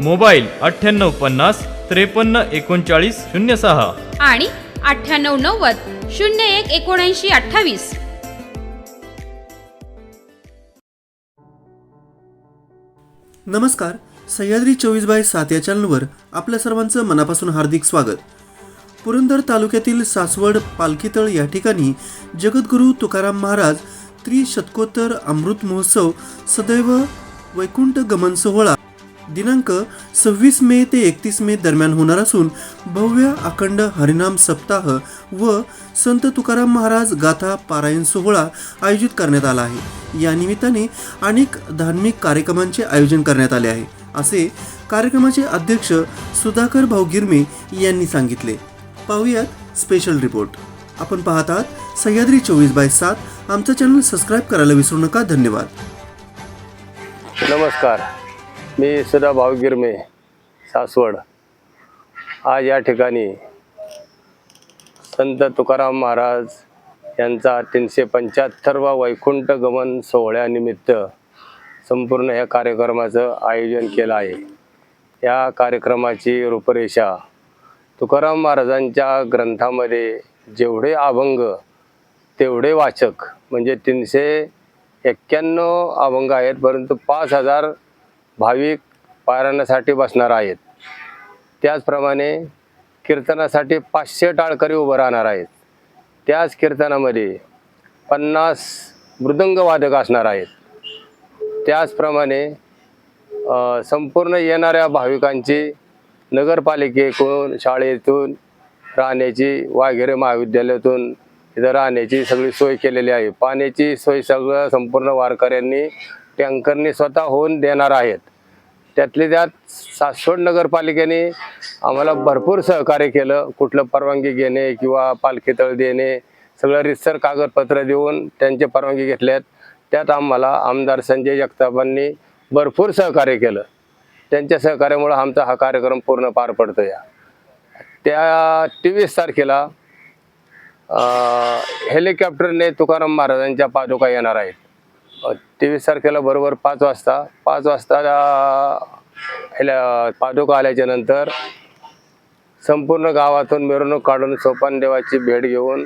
Mobile अठ्ठ्याण्णव पन्नास त्रेपन्न एकोणचाळीस शून्य सहा. आणि अठ्ठ्याण्णव नव्वद शून्य एक एकोणऐंशी अठ्ठावीस. नमस्कार. सह्याद्री चोवीस बाय सात या चॅनलवर आपल्या सर्वांचं मनापासून हार्दिक स्वागत. पुरंदर तालुक्यातील सासवड पालखीतळ या ठिकाणी जगद्गुरू तुकाराम महाराज त्रिशतकोत्तर अमृत महोत्सव सदैव वैकुंठ गमन सोहळा दिनांक सव्वीस मे ते एकतीस मे दरम्यान होणार असून भव्य अखंड हरिनाम सप्ताह व संत तुकाराम महाराज गाथा पारायण सोहळा आयोजित करण्यात आला आहे. या निमित्ताने अनेक धार्मिक कार्यक्रमांचे आयोजन करण्यात आले आहे असे कार्यक्रमाचे अध्यक्ष सुधाकर भाऊ गिरमे यांनी सांगितले. पाहूयात स्पेशल रिपोर्ट आपण पाहत आहात सह्याद्री चोवीस बाय सात आमचं चॅनल सबस्क्राईब करायला विसरू नका. धन्यवाद. नमस्कार. मी सुधा भावगिरमे सासवड. आज या ठिकाणी संत तुकाराम महाराज यांचा तीनशे पंच्याहत्तरवा वैकुंठ गमन सोहळ्यानिमित्त संपूर्ण या कार्यक्रमाचं आयोजन केलं आहे. या कार्यक्रमाची रूपरेषा तुकाराम महाराजांच्या ग्रंथामध्ये जेवढे अभंग तेवढे वाचक म्हणजे तीनशे एक्क्याण्णव अभंग आहेत परंतु पाच हजार भाविक पारायणासाठी बसणार आहेत. त्याचप्रमाणे कीर्तनासाठी पाचशे टाळकरी उभं राहणार आहेत. त्याच कीर्तनामध्ये पन्नास मृदंगवादक असणार आहेत. त्याचप्रमाणे संपूर्ण येणाऱ्या भाविकांची नगरपालिकेकडून शाळेतून राहण्याची वाघेरे महाविद्यालयातून इथं राहण्याची सगळी सोय केलेली आहे. पाण्याची सोय सगळं संपूर्ण वारकऱ्यांनी टँकरनी स्वतः होऊन देणार आहेत. त्यातले त्यात सासवड नगरपालिकेने आम्हाला भरपूर सहकार्य केलं. कुठलं परवानगी घेणे किंवा पालखी तळ देणे सगळं रितसर कागदपत्र देऊन त्यांचे परवानगी घेतल्यात. त्यात आम्हाला आमदार संजय जगतापांनी भरपूर सहकार्य केलं. त्यांच्या सहकार्यामुळं आमचा हा कार्यक्रम पूर्ण पार पडतो या. त्या तेवीस तारखेला हेलिकॉप्टरने तुकाराम महाराजांच्या पादुका येणार आहेत. तेवीस तारखेला बरोबर पाच वाजता पाच वाजता ह्याला पादुका आल्याच्यानंतर संपूर्ण गावातून मिरवणूक काढून सोपान देवाची भेट घेऊन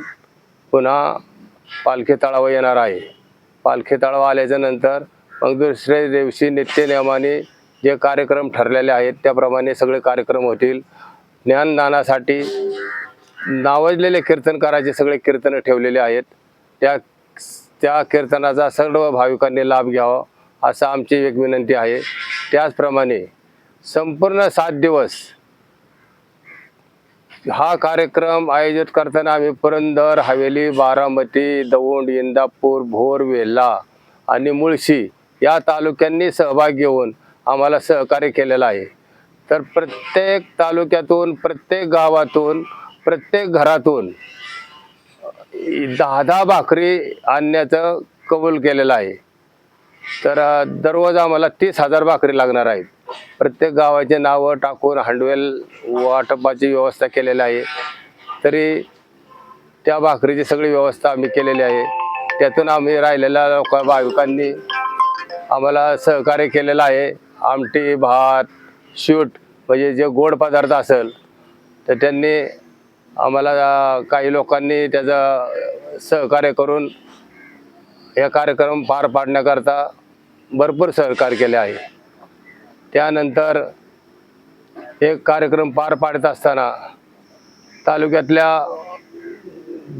पुन्हा पालखी तळावर येणार आहे. पालखी तळावर आल्याच्यानंतर मग दुसऱ्या दिवशी नित्यनियमाने जे कार्यक्रम ठरलेले आहेत त्याप्रमाणे सगळे कार्यक्रम होतील. ज्ञानदानासाठी नावाजलेले कीर्तनकाराचे सगळे कीर्तनं ठेवलेले आहेत. त्या त्या कीर्तनाचा सर्व भाविकांनी लाभ घ्यावा असं आमची एक विनंती आहे. त्याचप्रमाणे संपूर्ण सात दिवस हा कार्यक्रम आयोजित करताना आम्ही पुरंदर हवेली बारामती दौंड इंदापूर भोर वेल्हा आणि मुळशी या तालुक्यांनी सहभाग घेऊन आम्हाला सहकार्य केलेलं आहे. तर प्रत्येक तालुक्यातून प्रत्येक गावातून प्रत्येक घरातून दहा दहा भाकरी आणण्याचं कबूल केलेलं आहे. तर दररोज आम्हाला तीस हजार भाकरी लागणार आहेत. प्रत्येक गावाचे नावं टाकून हँडवेल वाटपाची व्यवस्था केलेली आहे. तरी त्या भाकरीची सगळी व्यवस्था आम्ही केलेली आहे. त्यातून आम्ही राहिलेल्या लोक भाविकांनी आम्हाला सहकार्य केलेलं आहे. आमटी भात शूट म्हणजे जे गोड पदार्थ असेल तर त्यांनी आम्हाला काही लोकांनी त्याचं सहकार्य करून हे कार्यक्रम पार पाडण्याकरता भरपूर सहकार्य केले आहे. त्यानंतर हे कार्यक्रम पार पाडत असताना तालुक्यातल्या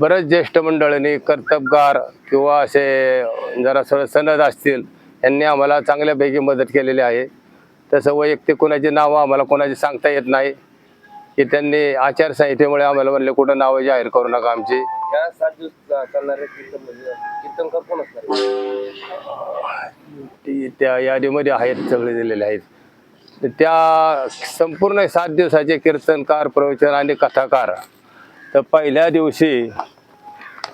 बरेच ज्येष्ठ मंडळांनी कर्तबगार किंवा असे जरा सर सनद असतील यांनी आम्हाला चांगल्यापैकी मदत केलेली आहे. तसं वैयक्तिक कोणाची नावं आम्हाला कोणाची सांगता येत नाही. की त्यांनी आचारसंहितेमुळे आम्हाला म्हणले कुठं नावं जाहीर करू नका आमची. या सात दिवस चालणारे कीर्तन म्हणजे कीर्तनकार कोण असणार? आहे? ती त्या यादीमध्ये आहेत सगळे दिलेले आहेत. तर त्या संपूर्ण सात दिवसाचे कीर्तनकार प्रवचन आणि कथाकार. तर पहिल्या दिवशी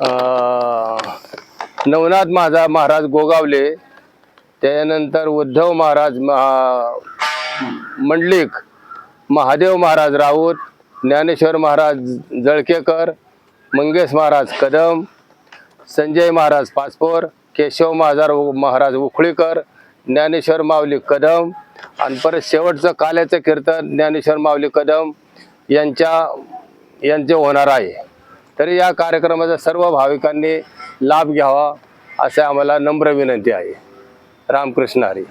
अं, नवनाथ माझा महाराज गोगावले. त्यानंतर उद्धव महाराज महा मंडलिक महादेव महाराज राऊत ज्ञानेश्वर महाराज जळकेकर मंगेश महाराज कदम संजय महाराज पाचपोर केशव महाजार महाराज उखळीकर ज्ञानेश्वर माऊली कदम आणि परत शेवटचं काल्याचं कीर्तन ज्ञानेश्वर माऊली कदम यांच्या यांचे होणार आहे. तरी या कार्यक्रमाचा सर्व भाविकांनी लाभ घ्यावा असे आम्हाला नम्र विनंती आहे. रामकृष्ण हरी.